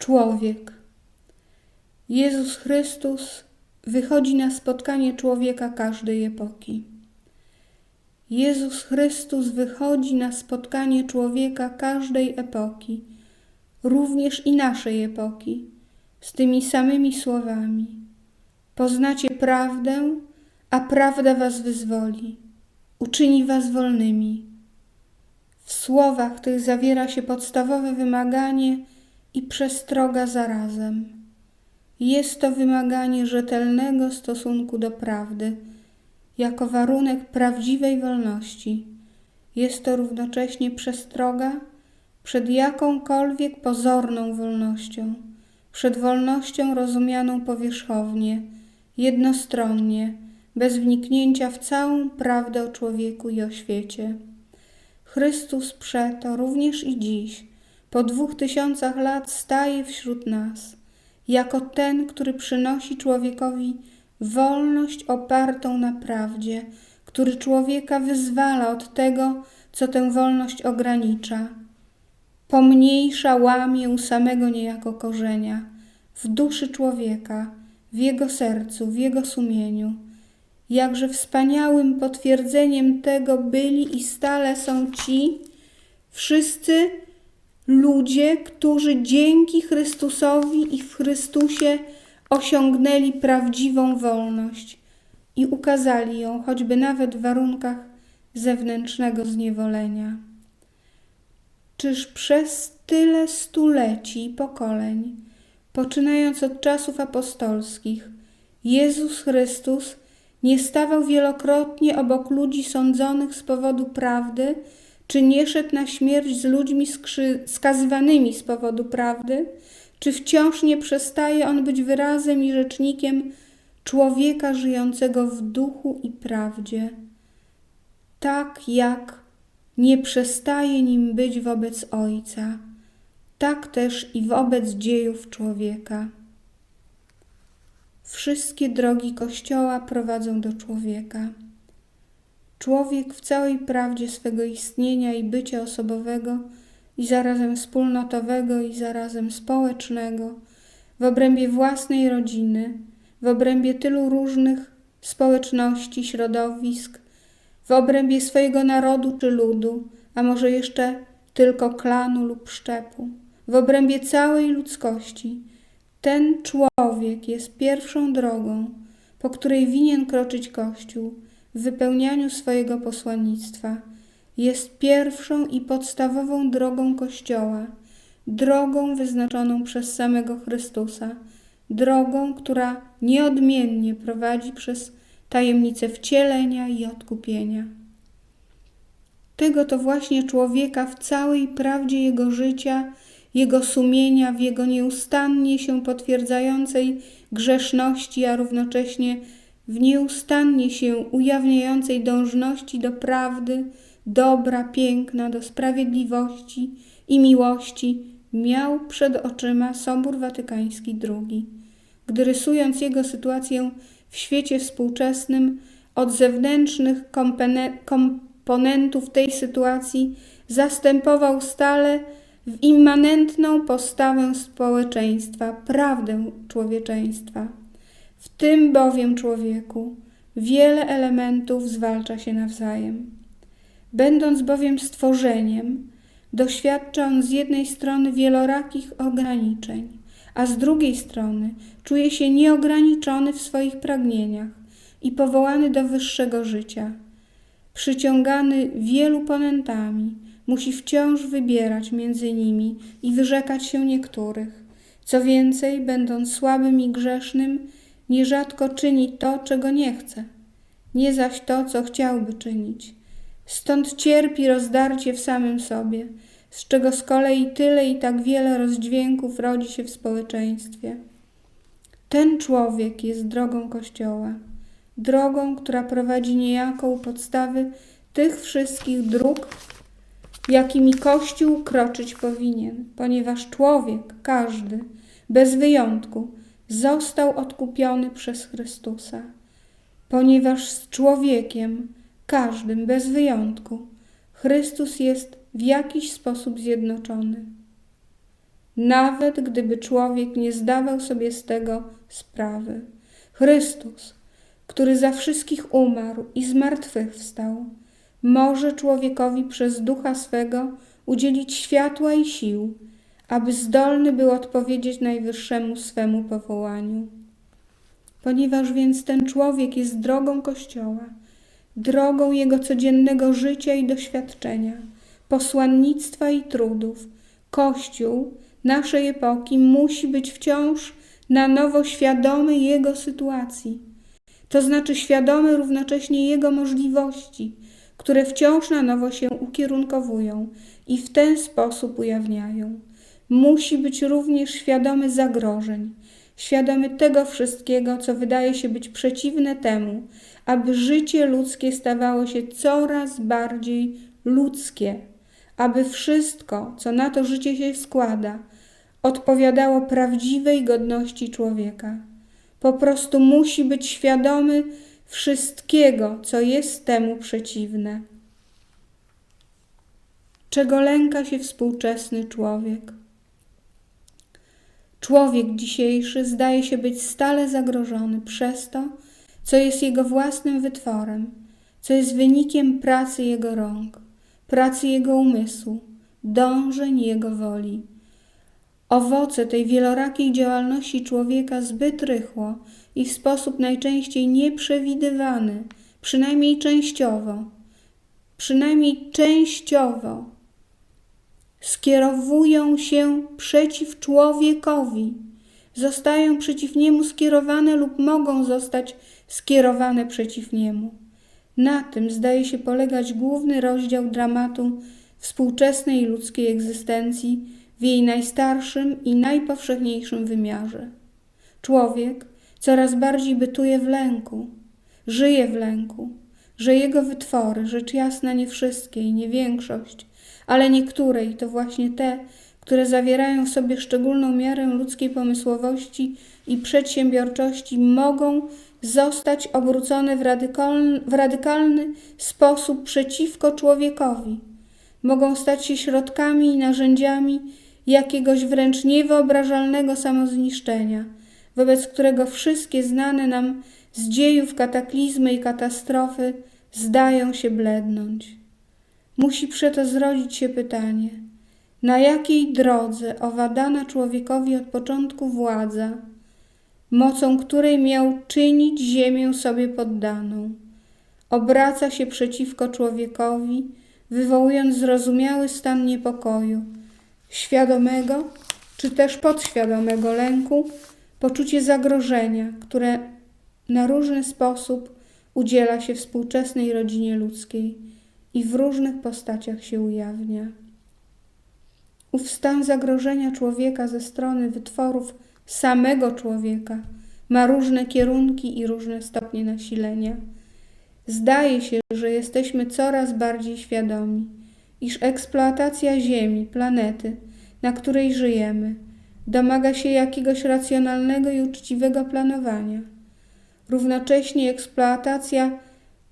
Człowiek. Jezus Chrystus wychodzi na spotkanie człowieka każdej epoki. Jezus Chrystus wychodzi na spotkanie człowieka każdej epoki, również i naszej epoki, z tymi samymi słowami: Poznacie prawdę, a prawda was wyzwoli, uczyni was wolnymi. W słowach tych zawiera się podstawowe wymaganie i przestroga zarazem. Jest to wymaganie rzetelnego stosunku do prawdy jako warunek prawdziwej wolności. Jest to równocześnie przestroga przed jakąkolwiek pozorną wolnością, przed wolnością rozumianą powierzchownie, jednostronnie, bez wniknięcia w całą prawdę o człowieku i o świecie. Chrystus przeto również i dziś, po dwóch tysiącach lat, staje wśród nas, jako ten, który przynosi człowiekowi wolność opartą na prawdzie, który człowieka wyzwala od tego, co tę wolność ogranicza, pomniejsza, łamie u samego niejako korzenia, w duszy człowieka, w jego sercu, w jego sumieniu. Jakże wspaniałym potwierdzeniem tego byli i stale są ci wszyscy ludzie, którzy dzięki Chrystusowi i w Chrystusie osiągnęli prawdziwą wolność i ukazali ją, choćby nawet w warunkach zewnętrznego zniewolenia. Czyż przez tyle stuleci pokoleń, poczynając od czasów apostolskich, Jezus Chrystus nie stawał wielokrotnie obok ludzi sądzonych z powodu prawdy, czy nie szedł na śmierć z ludźmi skazywanymi z powodu prawdy, czy wciąż nie przestaje on być wyrazem i rzecznikiem człowieka żyjącego w duchu i prawdzie, tak jak nie przestaje nim być wobec Ojca, tak też i wobec dziejów człowieka. Wszystkie drogi Kościoła prowadzą do człowieka. Człowiek w całej prawdzie swego istnienia i bycia osobowego i zarazem wspólnotowego i zarazem społecznego, w obrębie własnej rodziny, w obrębie tylu różnych społeczności, środowisk, w obrębie swojego narodu czy ludu, a może jeszcze tylko klanu lub szczepu, w obrębie całej ludzkości. Ten człowiek jest pierwszą drogą, po której winien kroczyć Kościół w wypełnianiu swojego posłannictwa jest pierwszą i podstawową drogą Kościoła, drogą wyznaczoną przez samego Chrystusa, drogą, która nieodmiennie prowadzi przez tajemnicę wcielenia i odkupienia. Tego to właśnie człowieka w całej prawdzie jego życia, jego sumienia, w jego nieustannie się potwierdzającej grzeszności, a równocześnie w nieustannie się ujawniającej dążności do prawdy, dobra, piękna, do sprawiedliwości i miłości miał przed oczyma Sobór Watykański II, gdy rysując jego sytuację w świecie współczesnym od zewnętrznych komponentów tej sytuacji zastępował stale w immanentną postawę społeczeństwa, prawdę człowieczeństwa. W tym bowiem człowieku wiele elementów zwalcza się nawzajem. Będąc bowiem stworzeniem, doświadcza on z jednej strony wielorakich ograniczeń, a z drugiej strony czuje się nieograniczony w swoich pragnieniach i powołany do wyższego życia. Przyciągany wielu ponętami, musi wciąż wybierać między nimi i wyrzekać się niektórych. Co więcej, będąc słabym i grzesznym, nierzadko czyni to, czego nie chce, nie zaś to, co chciałby czynić. Stąd cierpi rozdarcie w samym sobie, z czego z kolei tyle i tak wiele rozdźwięków rodzi się w społeczeństwie. Ten człowiek jest drogą Kościoła, drogą, która prowadzi niejako u podstawy tych wszystkich dróg, jakimi Kościół kroczyć powinien, ponieważ człowiek, każdy, bez wyjątku, został odkupiony przez Chrystusa, ponieważ z człowiekiem, każdym bez wyjątku, Chrystus jest w jakiś sposób zjednoczony. nawet gdyby człowiek nie zdawał sobie z tego sprawy. Chrystus, który za wszystkich umarł i zmartwychwstał, może człowiekowi przez ducha swego udzielić światła i sił, aby zdolny był odpowiedzieć najwyższemu swemu powołaniu. Ponieważ więc ten człowiek jest drogą Kościoła, drogą jego codziennego życia i doświadczenia, posłannictwa i trudów, Kościół naszej epoki musi być wciąż na nowo świadomy jego sytuacji, to znaczy świadomy równocześnie jego możliwości, które wciąż na nowo się ukierunkowują i w ten sposób ujawniają. Musi być również świadomy zagrożeń, świadomy tego wszystkiego, co wydaje się być przeciwne temu, aby życie ludzkie stawało się coraz bardziej ludzkie, aby wszystko, co na to życie się składa, odpowiadało prawdziwej godności człowieka. Po prostu musi być świadomy wszystkiego, co jest temu przeciwne. Czego lęka się współczesny człowiek? Człowiek dzisiejszy zdaje się być stale zagrożony przez to, co jest jego własnym wytworem, co jest wynikiem pracy jego rąk, pracy jego umysłu, dążeń jego woli. Owoce tej wielorakiej działalności człowieka zbyt rychło i w sposób najczęściej nieprzewidywany, przynajmniej częściowo, przynajmniej częściowo, skierowują się przeciw człowiekowi, zostają przeciw niemu skierowane lub mogą zostać skierowane przeciw niemu. Na tym zdaje się polegać główny rozdział dramatu współczesnej ludzkiej egzystencji w jej najstarszym i najpowszechniejszym wymiarze. Człowiek coraz bardziej bytuje w lęku, żyje w lęku, że jego wytwory, rzecz jasna nie wszystkie i nie większość, ale niektóre i to właśnie te, które zawierają w sobie szczególną miarę ludzkiej pomysłowości i przedsiębiorczości, mogą zostać obrócone w radykalny, w radykalny sposób przeciwko człowiekowi. Mogą stać się środkami i narzędziami jakiegoś wręcz niewyobrażalnego samozniszczenia, wobec którego wszystkie znane nam z dziejów kataklizmy i katastrofy zdają się blednąć. Musi przeto zrodzić się pytanie, na jakiej drodze owa dana człowiekowi od początku władza, mocą której miał czynić ziemię sobie poddaną, obraca się przeciwko człowiekowi, wywołując zrozumiały stan niepokoju, świadomego czy też podświadomego lęku, poczucie zagrożenia, które na różny sposób udziela się współczesnej rodzinie ludzkiej i w różnych postaciach się ujawnia. Ów stan zagrożenia człowieka ze strony wytworów samego człowieka ma różne kierunki i różne stopnie nasilenia. Zdaje się, że jesteśmy coraz bardziej świadomi, iż eksploatacja Ziemi, planety, na której żyjemy, domaga się jakiegoś racjonalnego i uczciwego planowania. Równocześnie eksploatacja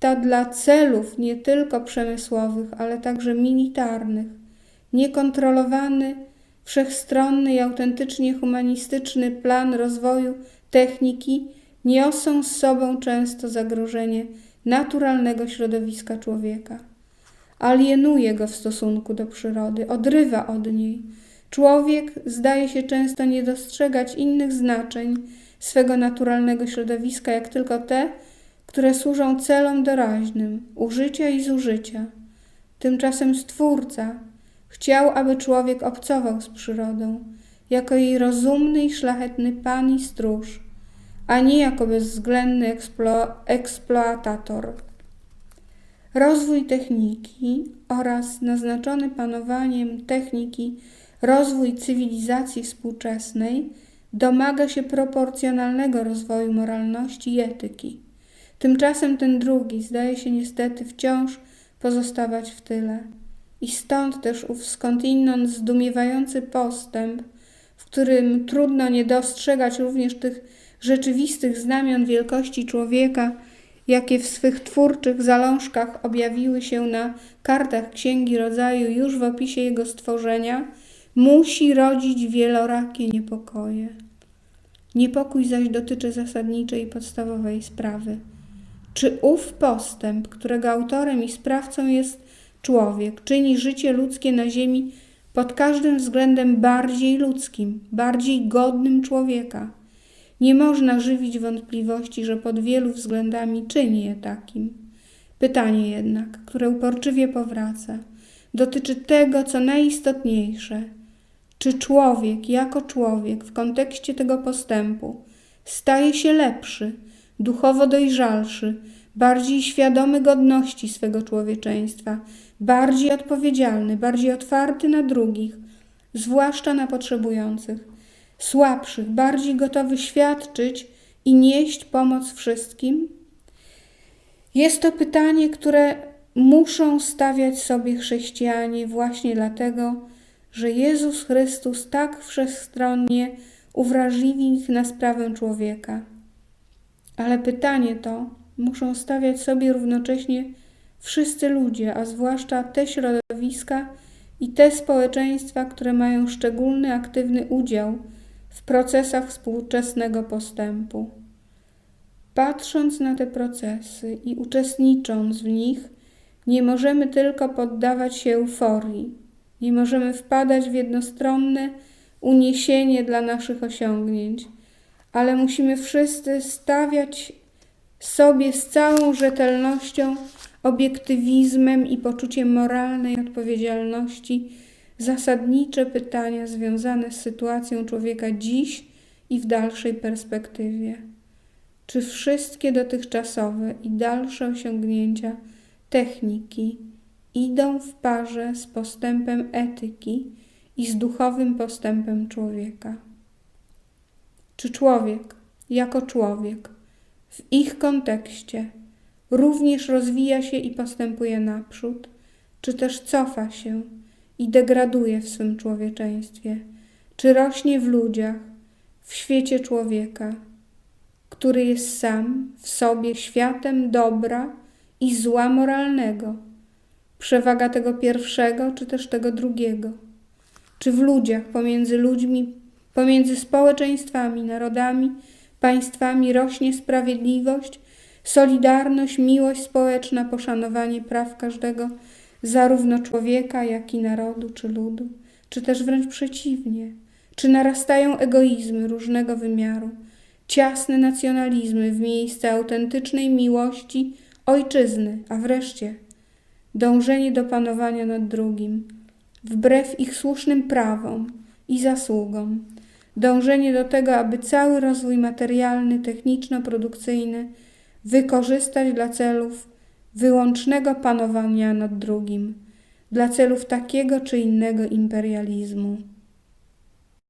ta dla celów nie tylko przemysłowych, ale także militarnych, niekontrolowany, wszechstronny i autentycznie humanistyczny plan rozwoju techniki niosą z sobą często zagrożenie naturalnego środowiska człowieka. Alienuje go w stosunku do przyrody, odrywa od niej. Człowiek zdaje się często nie dostrzegać innych znaczeń swego naturalnego środowiska, jak tylko te, które służą celom doraźnym, użycia i zużycia. Tymczasem Stwórca chciał, aby człowiek obcował z przyrodą, jako jej rozumny i szlachetny pan i stróż, a nie jako bezwzględny eksplo eksploatator. Rozwój techniki oraz naznaczony panowaniem techniki rozwój cywilizacji współczesnej domaga się proporcjonalnego rozwoju moralności i etyki. Tymczasem ten drugi zdaje się niestety wciąż pozostawać w tyle. I stąd też ów skądinąd zdumiewający postęp, w którym trudno nie dostrzegać również tych rzeczywistych znamion wielkości człowieka, jakie w swych twórczych zalążkach objawiły się na kartach Księgi Rodzaju już w opisie jego stworzenia, musi rodzić wielorakie niepokoje. Niepokój zaś dotyczy zasadniczej i podstawowej sprawy. Czy ów postęp, którego autorem i sprawcą jest człowiek, czyni życie ludzkie na ziemi pod każdym względem bardziej ludzkim, bardziej godnym człowieka? Nie można żywić wątpliwości, że pod wielu względami czyni je takim. Pytanie jednak, które uporczywie powraca, dotyczy tego, co najistotniejsze. Czy człowiek, jako człowiek, w kontekście tego postępu, staje się lepszy, duchowo dojrzalszy, bardziej świadomy godności swego człowieczeństwa, bardziej odpowiedzialny, bardziej otwarty na drugich, zwłaszcza na potrzebujących, słabszych, bardziej gotowy świadczyć i nieść pomoc wszystkim? Jest to pytanie, które muszą stawiać sobie chrześcijanie właśnie dlatego, że Jezus Chrystus tak wszechstronnie uwrażliwił ich na sprawę człowieka. Ale pytanie to muszą stawiać sobie równocześnie wszyscy ludzie, a zwłaszcza te środowiska i te społeczeństwa, które mają szczególny aktywny udział w procesach współczesnego postępu. Patrząc na te procesy i uczestnicząc w nich, nie możemy tylko poddawać się euforii, nie możemy wpadać w jednostronne uniesienie dla naszych osiągnięć, ale musimy wszyscy stawiać sobie z całą rzetelnością, obiektywizmem i poczuciem moralnej odpowiedzialności zasadnicze pytania związane z sytuacją człowieka dziś i w dalszej perspektywie. Czy wszystkie dotychczasowe i dalsze osiągnięcia techniki idą w parze z postępem etyki i z duchowym postępem człowieka? Czy człowiek, jako człowiek, w ich kontekście również rozwija się i postępuje naprzód, czy też cofa się i degraduje w swym człowieczeństwie, czy rośnie w ludziach, w świecie człowieka, który jest sam w sobie światem dobra i zła moralnego, przewaga tego pierwszego, czy też tego drugiego, czy w ludziach, pomiędzy ludźmi, pomiędzy społeczeństwami, narodami, państwami rośnie sprawiedliwość, solidarność, miłość społeczna, poszanowanie praw każdego, zarówno człowieka, jak i narodu czy ludu, czy też wręcz przeciwnie, czy narastają egoizmy różnego wymiaru, ciasne nacjonalizmy w miejsce autentycznej miłości ojczyzny, a wreszcie dążenie do panowania nad drugim, wbrew ich słusznym prawom i zasługom, dążenie do tego, aby cały rozwój materialny, techniczno-produkcyjny wykorzystać dla celów wyłącznego panowania nad drugim, dla celów takiego czy innego imperializmu.